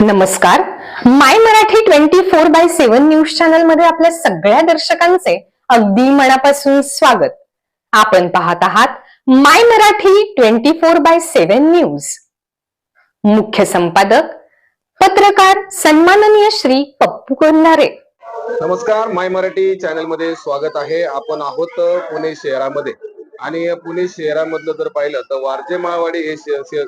नमस्कार. My Marathi twenty four by seven news चॅनलमध्ये आपल्या सगळ्या दर्शकांचे अगदी मनापासून स्वागत. आपण पाहत आहात my Marathi twenty four by seven news. मुख्य संपादक पत्रकार सन्माननीय श्री पप्पू कोल्हारे. नमस्कार माय मराठी चॅनलमध्ये स्वागत आहे. आपण आहोत पुणे शहरामध्ये. आणि पुणे शहरामधलं जर पाहिलं तर वारजे माळवाडी हे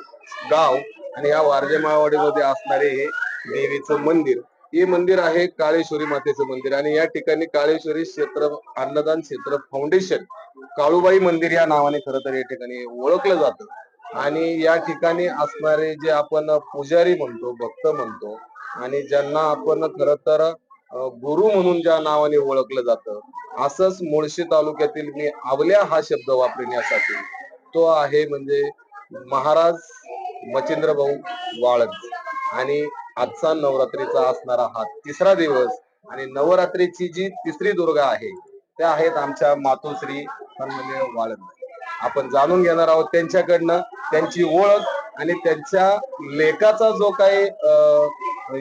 गाव आणि या वारजे माळवाडीमध्ये असणारे हे देवीचं मंदिर हे मंदिर आहे काळेश्वरी मातेचं मंदिर. आणि या ठिकाणी काळेश्वरी क्षेत्र अन्नदान क्षेत्र फाउंडेशन काळूबाई मंदिर या नावाने खरं तर या ठिकाणी ओळखलं जातं. आणि या ठिकाणी असणारे जे आपण पुजारी म्हणतो भक्त म्हणतो आणि ज्यांना आपण खर तर गुरु म्हणून ज्या नावाने ओळखलं जातं असंच मुळशी तालुक्यातील मी आवल्या हा शब्द वापरण्यासाठी तो आहे म्हणजे महाराज मचिंद्र भाऊ वाळद. आणि आजचा नवरात्रीचा असणारा हा तिसरा दिवस आणि नवरात्रीची जी तिसरी दुर्गा आहे त्या आहेत आमच्या मातोश्री सन्मान्य वाळद. आपण जाणून घेणार आहोत त्यांच्याकडनं त्यांची ओळख आणि त्यांच्या लेखाचा जो काही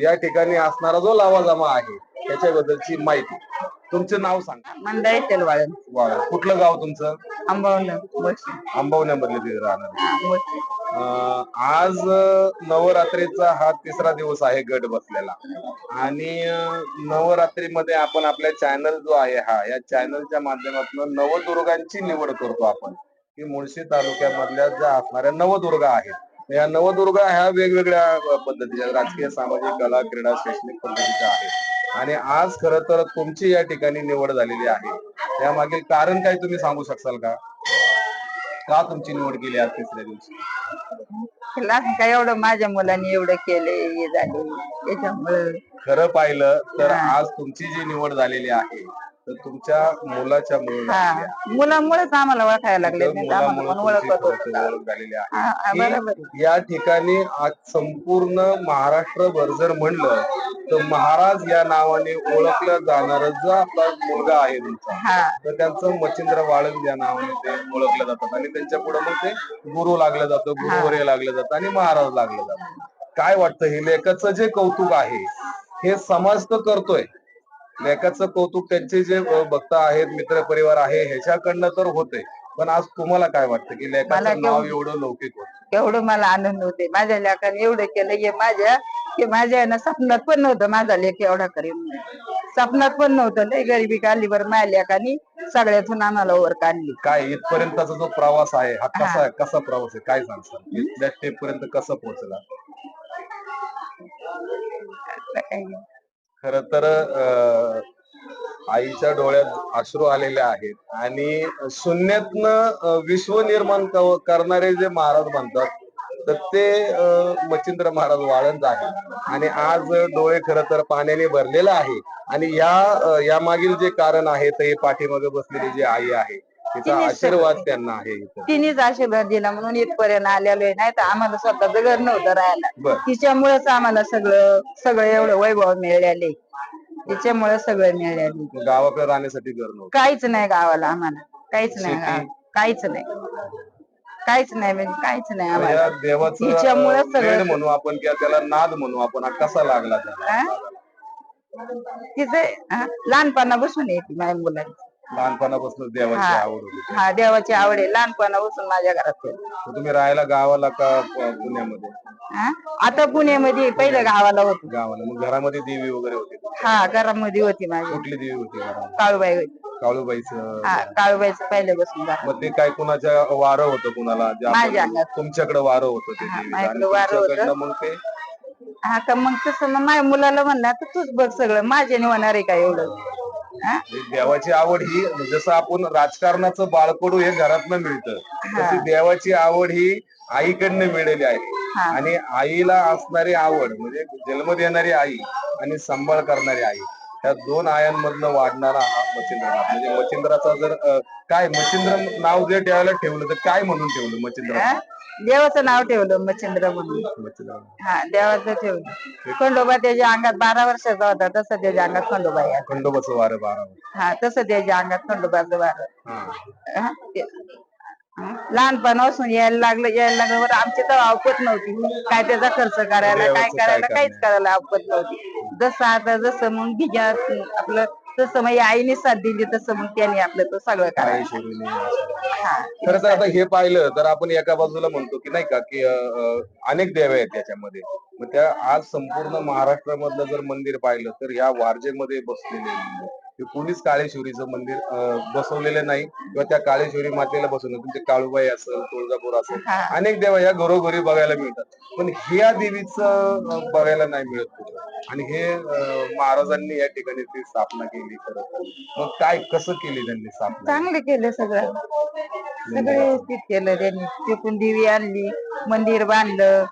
या ठिकाणी असणारा जो लावाजमा आहे त्याच्याबद्दलची माहिती. तुमचं नाव सांगा. मंडळी तेलवाळन वाळद. कुठलं गाव तुमचं? वर्षी आंबवण्यामधले राहणार. आज नवरात्रीचा हा तिसरा दिवस आहे गट बसलेला. आणि नवरात्रीमध्ये आपण आपल्या चॅनल जो आहे हा या चॅनलच्या माध्यमातून नवदुर्गांची निवड करतो आपण. की मुळशी तालुक्यामधल्या ज्या असणाऱ्या नवदुर्गा आहेत या नवदुर्गा ह्या वेगवेगळ्या पद्धतीच्या राजकीय सामाजिक कला क्रीडा शैक्षणिक पद्धतीच्या आहेत. आणि आज खर तर तुमची या ठिकाणी निवड झालेली आहे. या मागील कारण काय तुम्ही सांगू शकाल का? का तुमची निवड केली आज तिसऱ्या दिवशी तिला काय एवढं माझ्या मुलांनी एवढं केले हे झाले त्याच्यामुळं खरं पाहिलं तर. आज तुमची जी निवड झालेली आहे तर तुमच्या मुलाच्या मुळे हा. मुलामुळेच आम्हाला ओळखायला लागले नाही तर आम्हाला ओळखत होत. हा, हा, बरोबर. या ठिकाणी आज संपूर्ण महाराष्ट्रभर जर म्हणलं तर महाराज या नावाने ओळखलं जाणार जो आपला मुलगा आहे तुमचा हा. तर त्यांचं मच्छिंद्र वाळंद या नावाने ते ओळखलं जातात. आणि त्यांच्या पुढे मग ते गुरु लागलं जातं गुरुवर्य लागलं जातं आणि महाराज लागलं जातं. काय वाटतं हे लेखाचं जे कौतुक आहे हे समाज तर करतोय. लेखाचं कौतुक त्यांचे जे भक्त आहेत मित्र परिवार आहे ह्याच्याकडनं तर होते. पण आज तुम्हाला काय वाटतं की लेखाचं नाव एवढं लौकिक होत? एवढं मला आनंद होते. माझ्या लेखाने एवढं केलं हे माझ्या की माझ्या यानं स्वप्नात पण नव्हतं माझा लेख एवढा करेल म्हणून. स्वप्नात पण नव्हतं. लय गरिबी काढली बरं माझ्या लेखानी. सगळ्यातून आम्हाला वर काढली. काय इथपर्यंतचा जो प्रवास आहे हा कसा कसा प्रवास आहे? काय इथल्या स्टेप पर्यंत कसं पोहोचला? खर तर आईच्या डोळ्यात अश्रू आलेले आहेत आणि शून्यातनं विश्व निर्माण करणारे जे महाराज म्हणतात तर ते मच्छिंद्र महाराज वाळंज आहे आणि आज डोळे खर तर पाण्याने भरलेला आहे. आणि या या मागील जे कारण आहे ते पाठीमागे बसलेली जी आई आहे तिचा आशीर्वाद त्यांना आहे इथं. तिनेच आशीर्वाद दिला म्हणून इथपर्यंत आलेलो आहे. नाही तर आम्हाला स्वतःच घर नव्हतं राहायला. बर. तिच्यामुळेच आम्हाला सगळं सगळं एवढं वैभव मिळाले तिच्यामुळे सगळं मिळाले गावाकडे राहण्यासाठी घर नव्हतं. काहीच नाही गावाला आम्हाला. काहीच नाही शेती? गावाला. काहीच नाही. काहीच नाही म्हणजे काहीच नाही या आम्हाला. देवाचं तिच्यामुळं अं, सगळं- वेड म्हणू आपण किंवा त्याला नाद म्हणू आपण हा कसा लागला त्याला? हा? तिचे हा, लहानपणापासून येते माझ्या मुलांची. लहानपणापासून देवाची हा. आवड होती. हा देवाची आवड आहे. लहानपणापासून माझ्या घरात आहे. तर तुम्ही राहायला गावाला का प- पुण्यामध्ये? हा? आता पुण्यामध्ये पहिलं गावाला होती. गावाला. मग घरामध्ये देवी वगैरे होती हा घरामध्ये होती माझी. कुठली देवी होती घरामध्ये? काळूबाई होती. काळूबाईचं. हा काळूबाईचं पहिल्यापासून घरात. मग ते काय कुणाच्या वारं होतं कुणाला? जे आपण- माझ्या अंगात. तुमच्याकडे वारं होतं ते देवीचं. आणि माझ्याकडे वारं होतं. तुमच्याकडनं मग ते? हा का मग तसं मग माझ्या मुलाला म्हणला तर तूच बघ सगळं. माझ्याने होणार आहे का एवढं? देवाची आवड ही जसं आपण राजकारणाचं बाळकडू हे घरातनं मिळतं तशी देवाची आवड ही आईकडनं मिळालेली आहे. आणि आईला असणारी आवड म्हणजे जन्म देणारी आई आणि सांभाळ करणारी आई त्या दोन आयांमधनं वाढणारा हा मच्छिंद्रनाथ म्हणजे मच्छिंद्राचा जर काय मच्छिंद्र नाव जे ठेवायला ठेवलं तर काय म्हणून ठेवलं मच्छिंद्र? देवाचं नाव ठेवलं मच्छिंद्र म्हणून. मच्छिंद्र. हा देवाचं ठेवलं. खंडोबा त्याच्या अंगात बारा वर्षाचा होता तसं त्याच्या अंगात खंडोबा आहे खंडोबाचं वारं बारा हा तसं त्याच्या अंगात खंडोबाचं वार. हा. हा, ते- हं? लहानपणापासून यायला लागलं यायला लागलं बरं आमची तर अवकत नव्हती. काय त्याचा खर्च करायला काय देवाचं काय करायला काहीच? करायला अवकत नव्हती. जसं आता जसं मग भिजा आपलं तसं मग आईने साथ दिली तसं मग त्याने आपलं तो सगळं काय करायचं. हा. खरं तर आता हे पाहिलं तर आपण एका बाजूला म्हणतो की नाही का की अ, अ, अनेक देव आहेत त्याच्यामध्ये मग त्या आज संपूर्ण महाराष्ट्रामधलं जर मंदिर पाहिलं तर ह्या वारजेमध्ये बसलेले मंदिर. हे कोणीच काळेश्वरीचं मंदिर अ, बसवलेलं नाही किंवा त्या काळेश्वरी मातेला बसवलं तुमचे काळूबाई असेल तुळजापूर असेल हा. अनेक देव या घरोघरी बघायला मिळतात पण ह्या देवीचं अ, बघायला नाही मिळत. आणि हे महाराजांनी या ठिकाणी ती स्थापना केली खरं तर. मग काय कसं केली त्यांनी स्थापना? चांगलं केलं सगळं. सगळं व्यवस्थित केलं त्यांनी. तिकून देवी आणली मंदिर बांधलं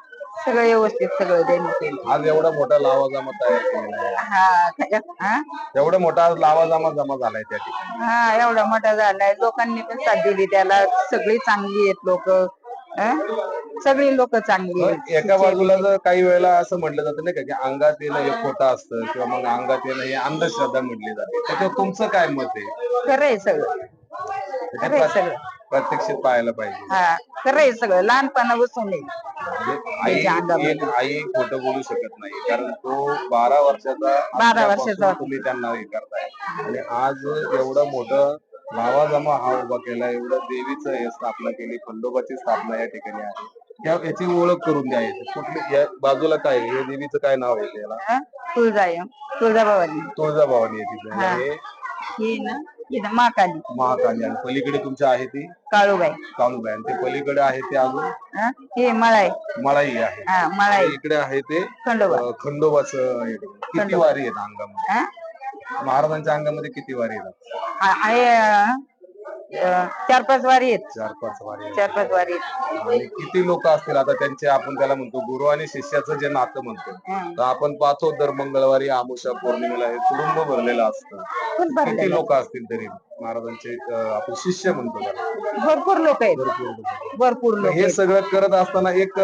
सगळं व्यवस्थित सगळं त्यांनी केलं. आज एवढा मोठा लावाजामा तयार केलेला आहे. हा त्याच्यात हा? एवढा मोठा आज लावाजामा जमा झालाय त्या ठिकाणी. हा एवढा मोठा झालाय. लोकांनी पण साथ दिली त्याला. सगळी चांगली आहेत लोक. सगळी लोक चांगली मग आहेत. एका बाजूला जर काही वेळेला असं म्हटलं जातं नाही का की अंगात येणं हे खोटं असतं किंवा मग अंगात येणं हे अंधश्रद्धा म्हटली जाते. त्याच्यावर तुमचं काय मत आहे? खरंय सगळं. ते खरंय प्रत- सगळं. प्रत्यक्षात पाहायला पाहिजे. हा खरंय सगळं. लहानपणापासून आहे. म्हणजे आई. एक आई खोटं बोलू शकत नाही कारण तो बारा वर्षाचा बारा वर्षाचा असल्यापासून होता. तुम्ही त्यांना हे करताय. आणि आज एवढं मोठं लावाजमा हा उभा केला. एवढं देवीचं हे स्थापना केली. खंडोबाची स्थापना या ठिकाणी आहे. त्या याची ओळख करून द्या. कुठली या बाजूला काय आहे? हे देवीचं काय नाव आहे त्याला? हा? तुळजाई तुळजाभवानी. तुळजाभवानी आहे तिथे हा. आणि हे ना ना महाकाली. महाकाली. आणि पलीकडे तुमच्या आहे ती? काळूबाई. काळूबाई. आणि ते पलीकडे आहे ते अजून? हा? ही मळाई. मळाई आहे. हा मळाई. आणि इकडे आहे ते खंडोबा. अं, खंडोबाचं हे. किती वारी आहेत अंगामध्ये? हा? महाराजांच्या अंगामध्ये किती वारी येतात? आहे चार पाच वारी आहेत. चार पाच वारी. चार पाच वारी आहेत. आणि किती लोक असतील? आता त्यांचे आपण त्याला म्हणतो गुरु आणि शिष्याचं जे नातं म्हणतो. तर आपण पाहतो दर मंगळवारी आमुषा पौर्णिमेला हे कुटुंब भरलेलं असतं. किती लोक असतील तरी? महाराजांचे अं, आपण शिष्य म्हणतो त्याला. भरपूर लोक आहेत. भरपूर लोकं. भरपूर लोक हे सगळं करत असताना एक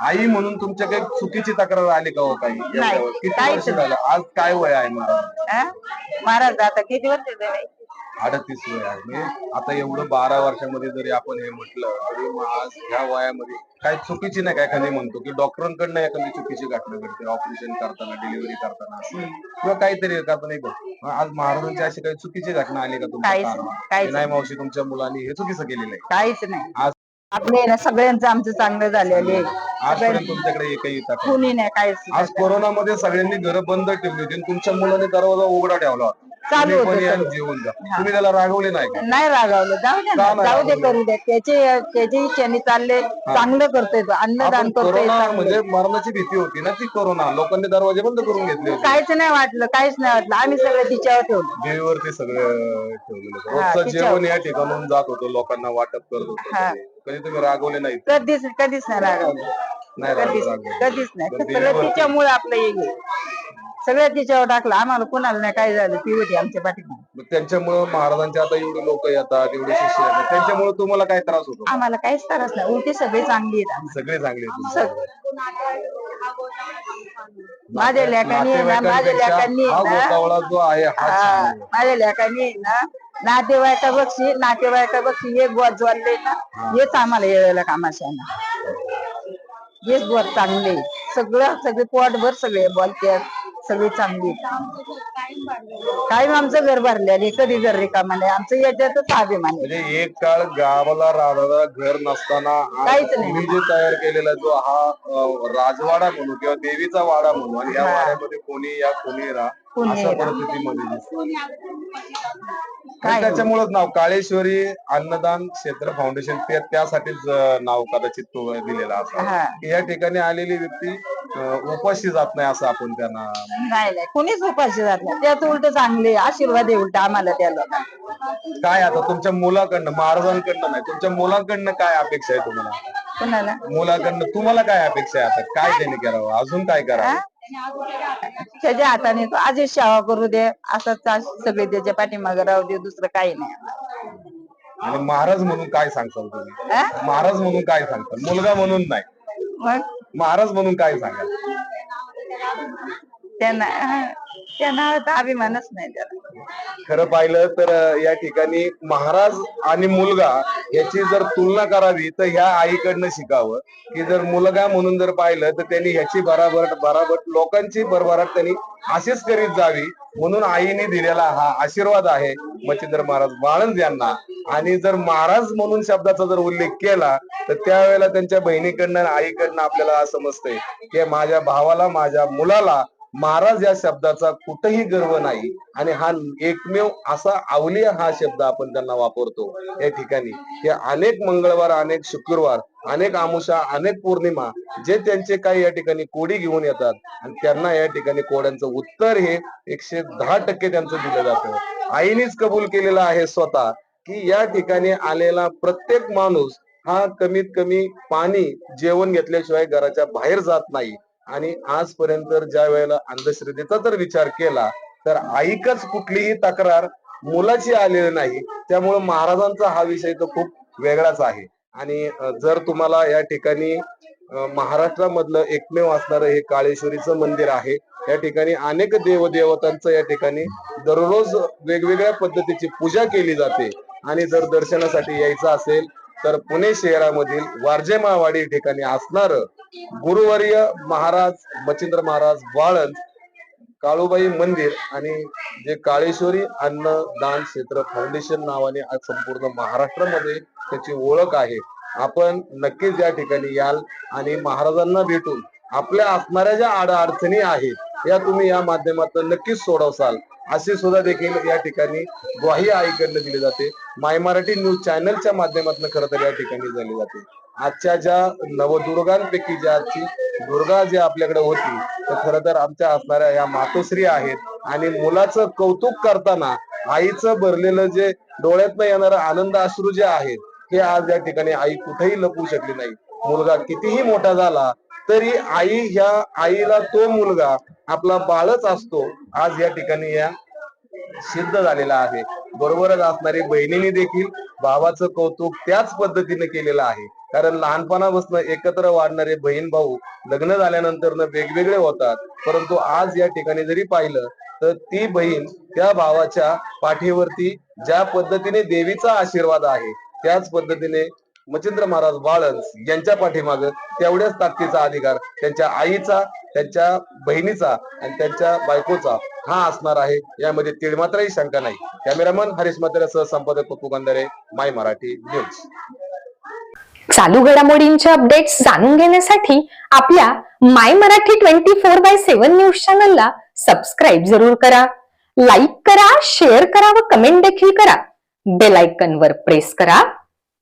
आई म्हणून तुमच्या काही चुकीची तक्रार आली का हो काही? किती काहीच वर्ष झालं? आज काय वय आहे महाराज? महाराज आता किती वर्ष झाले? अडतीस वय आहे म्हणजे आता एवढं बारा वर्षामध्ये जरी आपण हे म्हटलं तरी मग आज ह्या वयामध्ये काही चुकीची नाही काय एखादी म्हणतो की डॉक्टरांकडनं एखादी चुकीची घटना घडते ऑपरेशन करताना डिलिव्हरी करताना. किंवा काहीतरी करताना मग आज महाराजांची अशी काही चुकीची घटना आली का तुमच्या कानावर? नाही, मावशी तुमच्या मुलांनी हे चुकीचं केलेलं आहे काहीच नाही आज आपले ना सगळ्यांचं आमचं चांगलं झालेलं आजपर्यंत तुमच्याकडे एकही कुणी नाही नाही. आज कोरोनामध्ये सगळ्यांनी घरं बंद ठेवली होती आणि तुमच्या मुलाने दरवाजा उघडा ठेवला होता. चालू तुम्ही होतं पण या आणि सगळं. जेवून जा तुम्ही त्याला रागवले नाही का? नाही रागावलं. जाऊ दे का ना. नाही जाऊ दे रागावलं? करू दे त्याचे त्याची इच्छेने चालले. चांगलं करतोय तो. अन्नदान आपण करतोय कोरोना चांगलं. म्हणजे मरणाची भीती होती ना ती कोरोना लोकांनी दरवाजे बंद करून घेतले होते. काहीच नाही वाटलं. काहीच नाही वाटलं. आम्ही सगळं तिच्यावर ठेवलं. देवीवरती सगळं ठेवलेलं होतं. हा, रोजचं तिच्यावर. जेवण या ठिकाणून जात होतं. लोकांना वाटप करत होतं. कधी तुम्ही रागवले नाही कधीच कधीच नाही रागावलं. नाही कधीच रागवले. कधीच नाही. तर सगळं देवीवरती- तिच्यामुळे आपलं हे गेलं. सगळं तिच्यावर टाकलं. आम्हाला कुणाला नाही काय झालं? ती होती आमच्या पाठीमागे. मग त्यांच्यामुळे महाराजांचे आता एवढे लोक येतात एवढे शिष्य येतात. त्यांच्यामुळे तुम्हाला काय त्रास होतो? आम्हाला काहीच त्रास नाही. उलटी सगळी चांगली आहेत आम्हाला. सगळे चांगले आहेत तुमचे. माझ्या लेकांनी आहे ना माझ्या नातेवाईकांपेक्षा लेकांनी हा आहे ना गोतावळा जो आहे हा हा. माझ्या लेकांनी आहे ना नातेवाईका बक्षी नातेवाईका बक्षी एक गोत जोडले ना हेच आम्हाला येळेला कामाच्या ना. हेच गोत चांगले. सगळं सगळे पोटभर सगळे बोलतात. सगळी चांगली कायम आमचं घर भरलेले कधी घर रिकामा नाही आमचं याच्यातच अभिमान आहे म्हणजे एक काळ गावाला राहणारा घर नसताना आज काहीच नाही. तुम्ही जे तयार केलेला जो हा अ, राजवाडा म्हणू किंवा देवीचा वाडा म्हणू आणि या. वाड्यामध्ये कोणी या कोणी राहा कोणी अशा राहा. परिस्थितीमध्ये दिसतं काय त्याच्यामुळेच नाव काळेश्वरी अन्नदान क्षेत्र फाउंडेशन ते त्यासाठीच अ, नाव कदाचित तो दिलेला असं. या ठिकाणी आलेली व्यक्ती उपाशी जात नाही असं आपण त्यांना. नाही नाही. कोणीच उपाशी जात नाही. त्याच उलट चांगले आशीर्वाद आहे उलट आम्हाला त्या लोकांना काय आता तुमच्या मुलाकडनं महाराजांकडनं नाही तुमच्या मुलांकडनं काय अपेक्षा आहे तुम्हाला? कोणाला? मुलाकडनं तुम्हाला काय अपेक्षा आहे आता? काय त्यांनी करावं? अजून काय करावं? त्याच्या हाताने तो आजच सेवा करू दे असंच आज सगळे त्याच्या पाठीमागे राहू दे दुसरं काही नाही. आणि महाराज म्हणून काय सांगताल तुम्ही? हा? महाराज म्हणून काय सांगताल? मुलगा म्हणून नाही. मग? महाराज म्हणून काय सांगाल? त्यांना त्यांना आता अभिमानच नाही त्याला खरं पाहिलं तर या ठिकाणी महाराज आणि मुलगा याची जर तुलना करावी तर ह्या आईकडनं शिकावं. की जर मुलगा म्हणून जर पाहिलं तर त्यांनी ह्याची बराबर बराबर लोकांची भरभराट त्यांनी अशीच करीत जावी म्हणून आईने दिलेला हा आशीर्वाद आहे मच्छिंद्र महाराज बाळंद यांना. आणि जर महाराज म्हणून शब्दाचा जर उल्लेख केला तर त्यावेळेला त्यांच्या बहिणीकडनं आईकडनं आपल्याला समजतंय की माझ्या भावाला माझ्या मुलाला महाराज या शब्दाचा कुठेही गर्व नाही. आणि हा एकमेव असा अवलिया हा शब्द आपण त्यांना वापरतो. या ठिकाणी हे अनेक मंगळवार अनेक शुक्रवार अनेक आमुषा अनेक पौर्णिमा जे त्यांचे काही या ठिकाणी कोडी घेऊन येतात. आणि त्यांना या ठिकाणी कोड्यांचं उत्तर हे एकशे दहा टक्के त्यांचं दिलं जातं. आईनेच कबूल केलेलं आहे स्वतः की या ठिकाणी आलेला प्रत्येक माणूस हा कमीत कमी पाणी जेवण घेतल्याशिवाय घराच्या बाहेर जात नाही. आणि आजपर्यंत ज्या वेळेला अंधश्रद्धेचा जर विचार केला तर आईकच कुठलीही तक्रार मुलाची आलेली नाही. त्यामुळे महाराजांचा हा विषय तर खूप वेगळाच आहे. आणि जर तुम्हाला या ठिकाणी महाराष्ट्रामधलं एकमेव असणारं हे काळेश्वरीचं मंदिर आहे या ठिकाणी अनेक देवदेवतांचं या ठिकाणी दररोज वेगवेगळ्या पद्धतीची पूजा केली जाते. आणि जर दर्शनासाठी यायचं असेल तर पुणे शहरामधील वारजेमावाडी ठिकाणी असणार गुरुवर्य महाराज मच्छिंद्र महाराज वाळंज काळूबाई मंदिर आणि जे काळेश्वरी अन्न दान क्षेत्र फाउंडेशन नावाने आज संपूर्ण महाराष्ट्रामध्ये त्याची ओळख आहे. आपण नक्कीच या ठिकाणी याल आणि महाराजांना भेटून आपल्या असणाऱ्या ज्या अडचणी आहेत या तुम्ही या माध्यमातून नक्कीच सोडवसाल. अशी सुद्धा देखील या ठिकाणी ग्वाही आईकडनं दिली जाते. माय मराठी न्यूज चॅनलच्या माध्यमातून खरं तर या ठिकाणी झाली जाते. आजच्या ज्या नवदुर्गांपैकी ज्या आजची दुर्गा जी आपल्याकडे होती तर खरं तर आमच्या असणाऱ्या या मातोश्री आहेत आणि मुलाचं कौतुक करताना आईचं भरलेलं जे डोळ्यातनं येणारं आनंद अश्रू जे आहेत हे आज या ठिकाणी आई कुठेही लपवू शकली नाही. मुलगा कितीही मोठा झाला तरी आई ह्या आईला तो मुलगा आपला बाळच असतो आज या ठिकाणी या सिद्ध झालेला आहे. बरोबरच असणारी बहिणीने देखील भावाचं कौतुक त्याच पद्धतीने केलेलं आहे. कारण लहानपणापासून एकत्र वाढणारे बहीण भाऊ लग्न झाल्यानंतर वेगवेगळे होतात. परंतु आज या ठिकाणी जरी पाहिलं तर ती बहीण त्या भावाच्या पाठीवरती ज्या पद्धतीने देवीचा आशीर्वाद आहे त्याच पद्धतीने मच्छिंद्र महाराज बाळंस यांच्या पाठीमाग तेवढ्याच ताकदीचा अधिकार त्यांच्या आईचा त्यांच्या बहिणीचा आणि त्यांच्या बायकोचा हा असणार आहे. यामध्ये तिळमात्रही शंका नाही. कॅमेरामन हरीश म्हात्रेसह संपादक पप्पू गंधारे माय मराठी न्यूज. चालू घडामोडींचे अपडेट्स जाणून घेण्यासाठी आपल्या my Marathi twenty four by seven news चॅनलला सबस्क्राईब जरूर करा. लाईक करा शेअर करा व कमेंट देखील करा. बेल आयकॉन वर प्रेस करा.